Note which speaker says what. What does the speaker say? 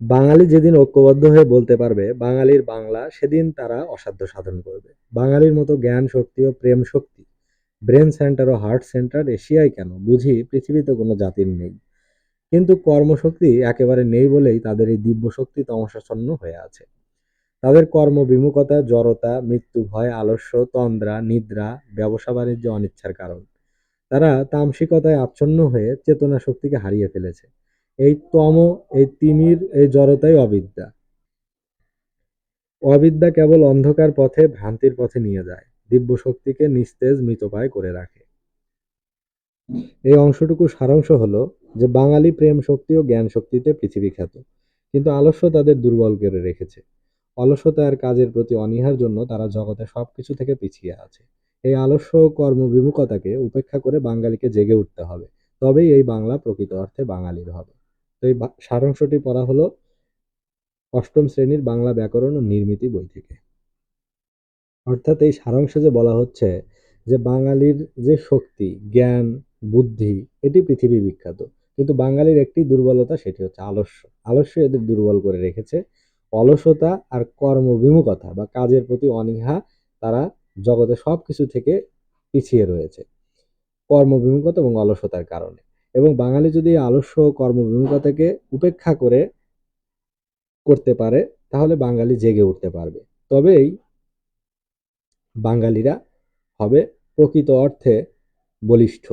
Speaker 1: বাঙালি যেদিন ঐক্যবদ্ধ হয়ে বলতে পারবে, বাঙালির বাংলা সেদিন তারা অসাধ্য সাধন করবে। বাঙালির মতো জ্ঞান শক্তি ও প্রেম শক্তি, ব্রেন সেন্টার ও হার্ট সেন্টার এশিয়ায় কেন? বুঝি পৃথিবীতে কোনো জাতির নেই। কিন্তু কর্মশক্তি একেবারে নেই বলেই তাদের এই দিব্য শক্তি তমসাচ্ছন্ন হয়ে আছে। তাদের কর্মবিমুখতা জড়তা, মৃত্যু ভয়, আলস্য, তন্দ্রা, নিদ্রা, ব্যবসা বাণিজ্য অনিচ্ছার কারণ। তারা তামসিকতায় আচ্ছন্ন হয়ে চেতনা শক্তিকে হারিয়ে ফেলেছে। এই তম, এই তিমির, এই জড়তাই অবিদ্যা। অবিদ্যা কেবল অন্ধকার পথে, ভ্রান্তির পথে নিয়ে যায় দিব্য শক্তিকে নিস্তেজ মৃতপায় করে রাখে। এই অংশটুকু সারাংশ হলো যে বাঙালি প্রেম শক্তি ও জ্ঞান শক্তিতে পৃথিবী খ্যাত, কিন্তু আলস্য তাদের দুর্বল করে রেখেছে। অলসতা আর কাজের প্রতি অনীহার জন্য তারা জগতে সবকিছু থেকে পিছিয়ে আছে। এই আলস্য ও কর্মবিমুখতাকে উপেক্ষা করে বাঙালিকে জেগে উঠতে হবে, তবেই এই বাংলা প্রকৃত অর্থে বাঙালির হবে। তো এই সারাংশটি পড়া হলো অষ্টম শ্রেণির বাংলা ব্যাকরণ ও নির্মিতি বই থেকে। অর্থাৎ এই সারাংশে যে বলা হচ্ছে, যে বাঙালির যে শক্তি, জ্ঞান, বুদ্ধি, এটি পৃথিবী বিখ্যাত। কিন্তু বাঙালির একটি দুর্বলতা সেটি হচ্ছে আলস্য। আলস্য এদের দুর্বল করে রেখেছে। অলসতা আর কর্মবিমুখতা বা কাজের প্রতি অনীহা তারা জগতে সব কিছু থেকে পিছিয়ে রয়েছে। কর্মবিমুখতা এবং অলসতার কারণে। এবং বাঙালি যদি আলস্য কর্মবিমুখতাকে উপেক্ষা করে করতে পারে, তাহলে বাঙালি জেগে উঠতে পারবে। তবেই বাঙালিরা হবে প্রকৃত অর্থে বলিষ্ঠ।